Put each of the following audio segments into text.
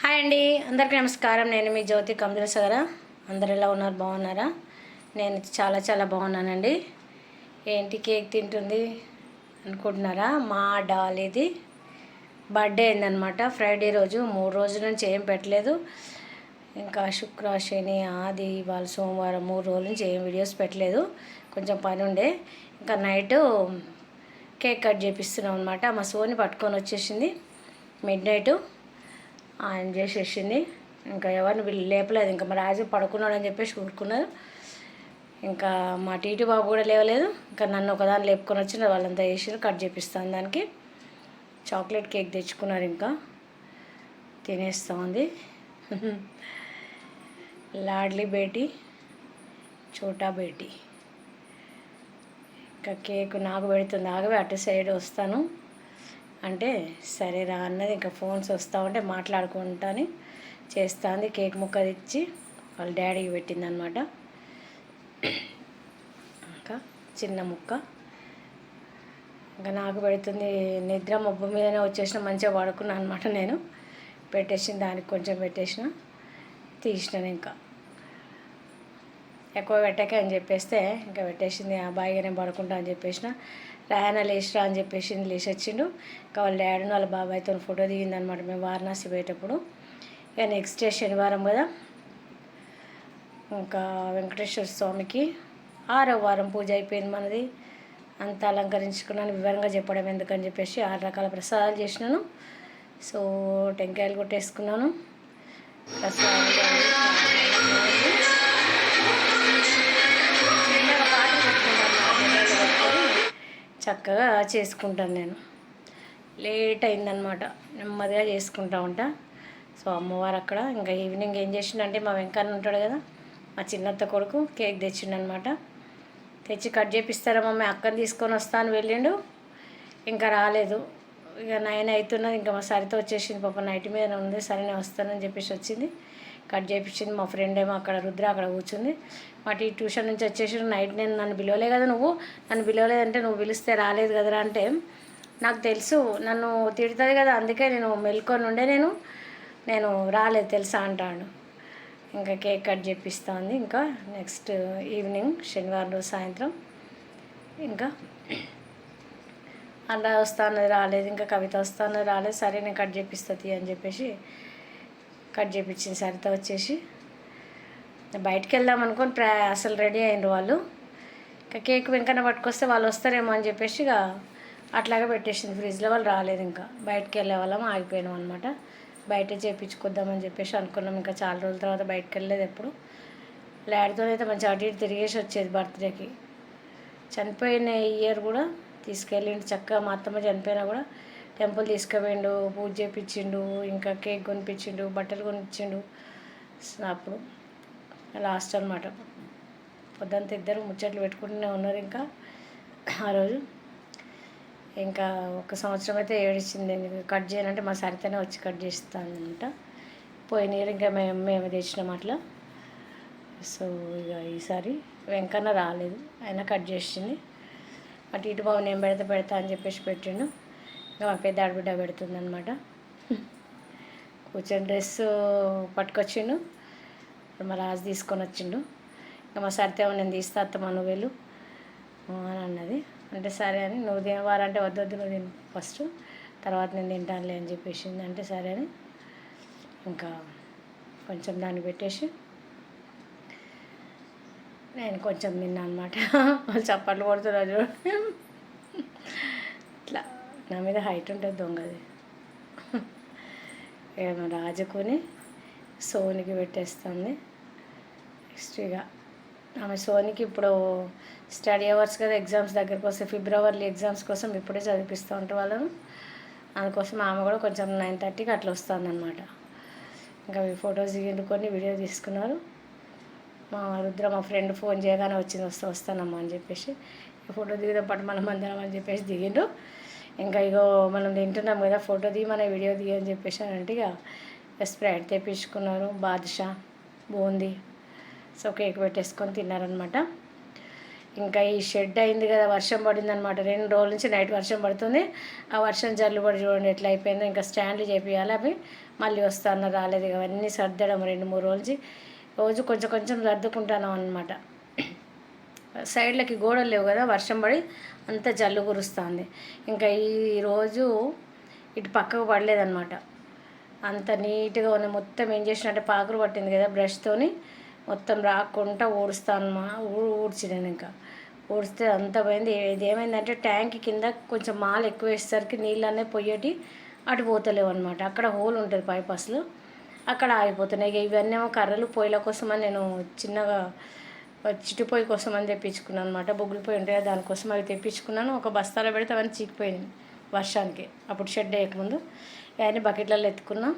Hi అండి. అందరికీ నమస్కారం. నేను మీ జ్యోతి కమదలసగర అందరు ఎలా ఉన్నారు? బాగున్నారా? నేను చాలా చాలా బాగున్నానండి. ఏంటి కేక్ తింటుంది అనుకుంటున్నారా? మా డాల్ ఇది బర్త్డే అయిందనమాట ఫ్రైడే రోజు. మూడు రోజుల నుంచి ఏం పెట్టలేదు. ఇంకా శుక్ర శని ఆది వాళ్ళ సోమవారం మూడు రోజుల నుంచి ఏం వీడియోస్ పెట్టలేదు. కొంచెం పని ఉండే. ఇంకా నైట్ కేక్ కట్ చేపిస్తున్నాం అనమాట మా సోని పట్టుకొని వచ్చేసింది. మిడ్ నైట్ ఆయన చేసేసింది. ఇంకా ఎవరిని వీళ్ళు లేపలేదు. ఇంకా మా రాజు పడుకున్నాడు అని చెప్పేసి ఊరుకున్నారు. ఇంకా మా టీటీ బాబు కూడా లేవలేదు. ఇంకా నన్ను ఒకదాన్ని లేపుకొని వచ్చిన వాళ్ళంతా వేసారు కట్ చేపిస్తాను దానికి. చాక్లెట్ కేక్ తెచ్చుకున్నారు ఇంకా. తినేస్తూ ఉంది లాడ్లీ బేటీ చోటా బేటీ. ఇంకా కేక్ నాకు పెడుతుంది. ఆగవే అటు సైడ్ వస్తాను. అంటే సరేరా అన్నది ఇంకా ఫోన్స్ వస్తూ ఉంటే మాట్లాడుకుంటాని చేస్తాంది కేక్ ముక్క తెచ్చి వాళ్ళ డాడీకి పెట్టిందనమాట. ఇంకా చిన్న ముక్క. ఇంకా నాకు పెడుతుంది నిద్ర మబ్బు మీదనే వచ్చేసిన మంచిగా పడుకున్నాను అనమాట నేను. పెట్టేసిన దానికి కొంచెం పెట్టేసిన తీసినాను ఇంకా. ఎక్కువ పెట్టాక అని చెప్పేస్తే ఇంకా పెట్టేసింది ఆ బాయిగానే పడుకుంటా అని చెప్పేసిన. రాయన లేచిరా అని చెప్పేసి లేచి వచ్చిండు ఇంకా వాళ్ళ డాడీని వాళ్ళ బాబాయ్తో ఫోటో దిగిందనమాట మేము వారణాసి పోయేటప్పుడు. ఇక నెక్స్ట్ డే శనివారం కదా. ఇంకా వెంకటేశ్వర స్వామికి ఆరో వారం పూజ అయిపోయింది మనది. అంతా అలంకరించుకున్నాను వివరంగా చెప్పడం ఎందుకని చెప్పేసి ఆరు రకాల ప్రసాదాలు చేసినాను. సో టెంకాయలు కొట్టేసుకున్నాను. ప్రసాదాలు చక్కగా చేసుకుంటాను నేను. లేట్ అయిందనమాట నెమ్మదిగా చేసుకుంటా ఉంటా. సో అమ్మవారు అక్కడ ఇంకా ఈవినింగ్ ఏం చేసిండంటే మా వెంకన్న ఉంటాడు కదా మా చిన్నత్త కొడుకు కేక్ తెచ్చిండనమాట తెచ్చి కట్ చేపిస్తారా మమ్మీ? అక్కని తీసుకొని వస్తాను వెళ్ళిండు. ఇంకా రాలేదు. ఇక నైన్ అవుతున్నది. ఇంకా మా సరితో వచ్చేసింది. పాప నైట్ మీద ఉంది. సరే నేను వస్తానని చెప్పేసి వచ్చింది. కట్ చేయించింది మా ఫ్రెండ్ ఏమో అక్కడ రుద్ర అక్కడ కూర్చుంది. వాటి ట్యూషన్ నుంచి వచ్చేసి నైట్ నేను నన్ను పిలవలే కదా నువ్వు? నన్ను పిలవలేదంటే నువ్వు పిలిస్తే రాలేదు కదరా అంటే నాకు తెలుసు నన్ను తిడుతుంది కదా అందుకే నేను మెల్కొని ఉండే నేను. నేను రాలేదు తెలుసా అంటాడు. ఇంకా కేక్ కట్ చేపిస్తుంది. ఇంకా నెక్స్ట్ ఈవినింగ్ శనివారం రోజు సాయంత్రం. ఇంకా అలా వస్తాను రాలేదు. ఇంకా కవిత వస్తాను రాలేదు. సరే నేను కట్ చేపిస్తుంది అని చెప్పేసి కట్ చేయించింది సరిత వచ్చేసి. బయటికి వెళ్దాం అనుకొని ప్రా అసలు రెడీ అయినారు వాళ్ళు. ఇంకా కేక్ వెంకన్న పట్టుకొస్తే వాళ్ళు వస్తారేమో అని చెప్పేసి ఇక అట్లాగే పెట్టేసింది. ఫ్రిడ్జ్లో వాళ్ళు రాలేదు ఇంకా. బయటికి వెళ్ళే వాళ్ళం ఆగిపోయినాం అనమాట బయట చేయించుకుందామని చెప్పేసి అనుకున్నాం. ఇంకా చాలా రోజుల తర్వాత బయటకు వెళ్ళలేదు ఎప్పుడు. ల్యాడ్తో అయితే మంచి అటు ఇటు తిరిగేసి వచ్చేది బర్త్డేకి. చనిపోయిన ఇయర్ కూడా తీసుకెళ్ళిండు. చక్కగా మా అత్తమ్మ చనిపోయినా కూడా టెంపుల్ తీసుకుపోయిండు పూజ చేయించిండు ఇంకా కేక్ కొనిపించిండు బట్టలు కొనిపించిండు. అప్పుడు లాస్ట్ అనమాట పొద్దుంత ఇద్దరు ముచ్చట్లు పెట్టుకుంటూనే ఉన్నారు ఇంకా. ఆ రోజు ఇంకా ఒక సంవత్సరం అయితే ఏడిచింది నేను కట్ చేయాలంటే మా సరితనే వచ్చి కట్ చేస్తానంట పోయిన ఇయర్ ఇంకా మేము మేము తెచ్చినాం అట్లా. సో ఇక ఈసారి వెంకన్న రాలేదు. ఆయన కట్ చేసింది. అటు ఇటు బాబు నేను పెడతా పెడతా అని చెప్పేసి పెట్టిండు. మా పెద్ద ఆడబిడ్డ పెడుతుందనమాట కూర్చొని డ్రెస్ పట్టుకొచ్చిండు. మా రాజు తీసుకొని వచ్చిండు. ఇంకా మా సరితేమో నేను తీస్తా అత్తమ్మ నువ్వు వెళ్ళు అని అన్నది. అంటే సరే అని నువ్వు తినవారంటే వద్దొద్దు నువ్వు తిను ఫస్ట్. తర్వాత నేను తింటానులే అని చెప్పేసింది. అంటే సరే అని ఇంకా కొంచెం దాన్ని పెట్టేసి నేను కొంచెం తిన్నా అనమాట వాళ్ళు చప్పట్లు కొడుతున్నారు చూడండి నా మీద హైట్ ఉంటుంది దొంగది. ఏమో రాజుకొని సోనికి పెట్టేస్తుంది. నెక్స్ట్ ఇక ఆమె సోనికి ఇప్పుడు స్టడీ అవర్స్ కదా ఎగ్జామ్స్ దగ్గరకు వస్తే ఫిబ్రవరి ఎగ్జామ్స్ కోసం ఇప్పుడే చదివిస్తూ ఉంటారు వాళ్ళను. అందుకోసం ఆమె కూడా కొంచెం నైన్ థర్టీకి అట్లా వస్తుంది అనమాట ఇంకా ఈ ఫొటోస్ దిగుకొని వీడియో తీసుకున్నారు. మా రుద్ర మా ఫ్రెండ్ ఫోన్ చేయగానే వచ్చింది వస్తా వస్తానమ్మా అని చెప్పేసి. ఫోటో దిగుదాం పాటు మనం అందరం అని చెప్పేసి దిగిండు. ఇంకా ఇగో మనం తింటున్నాం కదా ఫోటో తీ మన వీడియో తీ అని చెప్పేసి అంటే ఇక స్ప్రైట్ తెప్పించుకున్నారు. బాదుషా బూందీ సో కేక్ పెట్టేసుకొని తిన్నారనమాట ఇంకా ఈ షెడ్ అయింది కదా వర్షం పడింది అనమాట రెండు రోజుల నుంచి నైట్ వర్షం పడుతుంది. ఆ వర్షం జల్లు పడి చూడండి ఎట్లా అయిపోయిందో. ఇంకా స్టాండ్లు చేపియాలి అవి. మళ్ళీ వస్తాను రాలేదు ఇక అవన్నీ సర్దడం రెండు మూడు రోజు రోజు కొంచెం కొంచెం సర్దుకుంటాను అనమాట సైడ్లకి గోడలు లేవు కదా వర్షం పడి అంత జల్లు కురుస్తుంది. ఇంకా ఈ రోజు ఇటు పక్కకు పడలేదన్నమాట. అంత నీట్గా ఉంది. మొత్తం ఏం చేసినట్టే పాకులు పట్టింది కదా బ్రష్తోని మొత్తం రాకుండా ఊడుస్తాను మా ఊ- ఊడ్చినాను ఇంకా. ఊడిస్తే అంత పోయింది. ఇది ఏమైందంటే ట్యాంక్ కింద కొంచెం మాలు ఎక్కువ వేసేసరికి నీళ్ళు అనేవి పొయ్యటి అటు పోతలేవు అనమాట అక్కడ హోల్ ఉంటుంది పైప్ అసలు అక్కడ ఆగిపోతున్నాయి. ఇక ఇవన్నీ కర్రలు పొయ్యిల కోసం నేను చిన్నగా చిటి పొయ్యి కోసం అని తెప్పించుకున్నాను అనమాట బొగ్గులు పొయ్యి ఉంటాయి దానికోసం అవి తెప్పించుకున్నాను. ఒక బస్తాలో పెడితే అవన్నీ చీకిపోయింది వర్షానికి. అప్పుడు షెడ్ వేయకముందు. అవన్నీ బకెట్లలో ఎత్తుకున్నాం.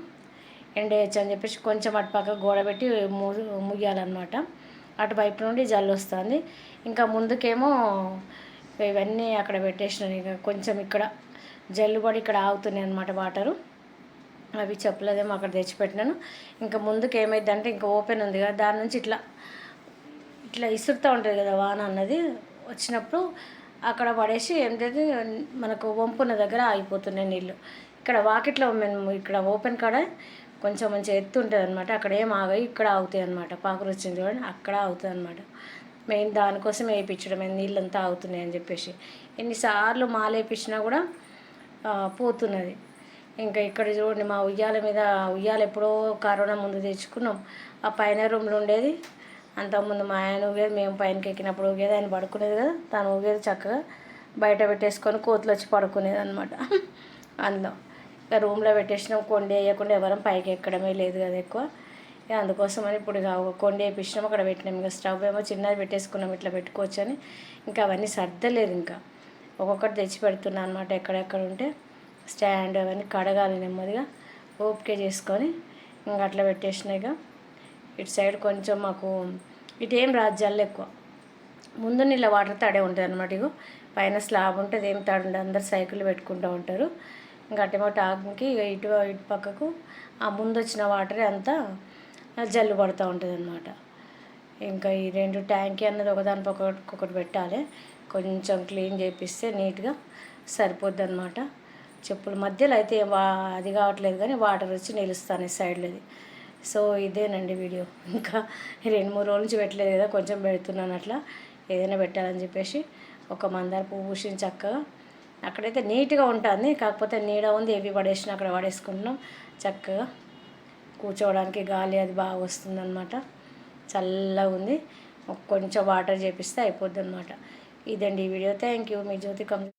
ఎండేయచ్చు అని చెప్పేసి కొంచెం అటు పక్క గోడ పెట్టి ముగియాలన్నమాట అటువైపు నుండి జల్లు వస్తుంది. ఇంకా ముందుకేమో ఇవన్నీ అక్కడ పెట్టేసినాను. ఇక కొంచెం ఇక్కడ జల్లు పడి ఇక్కడ ఆగుతున్నాయి అనమాట వాటరు. అవి చెప్పలేదేమో అక్కడ తెచ్చిపెట్టినాను. ఇంకా ముందుకు ఏమైందంటే ఇంకా ఓపెన్ ఉంది కదా దాని నుంచి ఇట్లా ఇట్లా ఇసురుతూ ఉంటుంది కదా వాన అన్నది వచ్చినప్పుడు అక్కడ పడేసి ఏంటంటే మనకు వంపున దగ్గర ఆగిపోతున్నాయి నీళ్ళు ఇక్కడ వాకిట్లో మేము ఇక్కడ ఓపెన్ కాడ కొంచెం మంచి ఎత్తు ఉంటుంది అనమాట అక్కడ ఏం ఆగాయి ఇక్కడ ఆగుతాయి అనమాట పాకురు వచ్చింది చూడండి అక్కడ ఆగుతుంది అనమాట మెయిన్ దానికోసం వేయించడం నీళ్ళంతా ఆగుతున్నాయి అని చెప్పేసి. ఎన్నిసార్లు మాలేపించినా కూడా పోతున్నది. ఇంకా ఇక్కడ చూడండి మా ఉయ్యాల మీద ఉయ్యాల ఎప్పుడో కరోనా ముందు తెచ్చుకున్నాం. ఆ పైన రూమ్లో ఉండేది అంతకుముందు మా ఆయన ఊగేది మేము పైనకి ఎక్కినప్పుడు ఊగేది ఆయన పడుకునేది కదా తను ఊగేది చక్కగా. బయట పెట్టేసుకొని కోతులు వచ్చి పడుకునేది అనమాట అందులో. ఇక రూమ్లో పెట్టేసినాం కొండి వేయకుండా ఎవరం పైకి ఎక్కడమే లేదు కదా ఎక్కువ. ఇక అందుకోసమని ఇప్పుడు ఇక కొండి వేయించినాం అక్కడ పెట్టినాం. ఇంకా స్టవ్ ఏమో చిన్నది పెట్టేసుకున్నాం ఇట్లా పెట్టుకోవచ్చు అని ఇంకా అవన్నీ సర్దలేదు ఇంకా. ఒక్కొక్కటి తెచ్చి పెడుతున్నా అనమాట ఎక్కడెక్కడ ఉంటే. స్టాండ్ అవన్నీ కడగాలి నెమ్మదిగా. ఓపిక చేసుకొని ఇంకా అట్లా పెట్టేసినాయి ఇక. ఇటు సైడ్ కొంచెం మాకు ఇటు ఏం రాదు ఎక్కువ. ముందు నీళ్ళ వాటర్ తడే ఉంటుంది అనమాట ఇగో. పైన స్లాబ్ ఉంటుంది ఏం తడ ఉండదు. అందరు సైకిల్ పెట్టుకుంటూ ఉంటారు. ఇంకా అటేమో టాక్కి ఇటు ఇటు పక్కకు ఆ ముందు వచ్చిన వాటరే అంతా జల్లు పడుతూ ఉంటుంది అనమాట ఇంకా ఈ రెండు ట్యాంకీ అన్నది ఒకదాని ఒకటి ఒకటి పెట్టాలి. కొంచెం క్లీన్ చేపిస్తే నీట్గా సరిపోద్ది అనమాట చెప్పుల మధ్యలో అయితే వా అది కావట్లేదు కానీ వాటర్ వచ్చి నిలుస్తాను సైడ్లోది. సో ఇదేనండి వీడియో. ఇంకా రెండు మూడు రోజుల నుంచి పెట్టలేదు కదా కొంచెం పెడుతున్నాను అట్లా. ఏదైనా పెట్టాలని చెప్పేసి ఒక మందార పువ్వు పూసిన చక్కగా అక్కడైతే నీట్గా ఉంటుంది కాకపోతే నీడ ఉంది ఏవి పడేసినా అక్కడ పడేసుకుంటున్నాం. చక్కగా కూర్చోవడానికి గాలి అది బాగా వస్తుందన్నమాట. చల్లగా ఉంది. కొంచెం వాటర్ చేపిస్తే అయిపోద్ది అనమాట ఇదండి ఈ వీడియో. థ్యాంక్ యూ మీ జ్యోతి కం